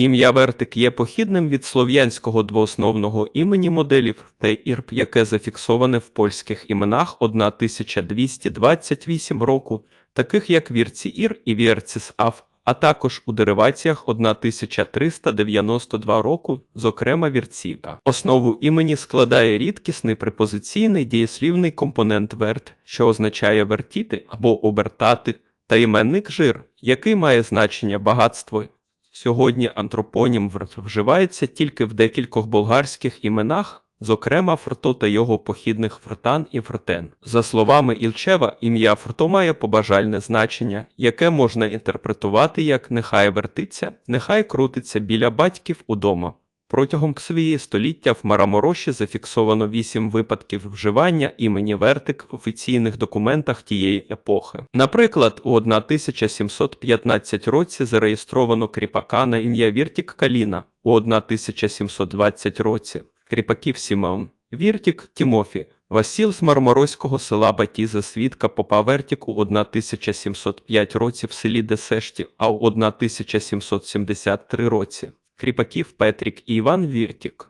Ім'я Вертик є похідним від слов'янського двоосновного імені моделів та ірб, яке зафіксоване в польських іменах 1228 року, таких як Вірці Ір і Вірціс Аф, а також у дериваціях 1392 року, зокрема Вірціка. Основу імені складає рідкісний препозиційний дієслівний компонент верт, що означає вертіти або обертати, та іменник жир, який має значення багатство. Сьогодні антропонім вживається тільки в декількох болгарських іменах, зокрема Фрто та його похідних Фртан і Фртен. За словами Ільчева, ім'я Фрто має побажальне значення, яке можна інтерпретувати як «нехай вертиться, нехай крутиться біля батьків удома». Протягом своєї століття в Марамороші зафіксовано вісім випадків вживання імені Вертик в офіційних документах тієї епохи. Наприклад, у 1715 році зареєстровано кріпака на ім'я Віртік Каліна, у 1720 році кріпаків Сімеон, Віртік Тімофі, Васіл з марморозького села Батіза свідка попа Вертік у 1705 році в селі Десешті, а у 1773 році кріпаків Петрік і Іван Віртік.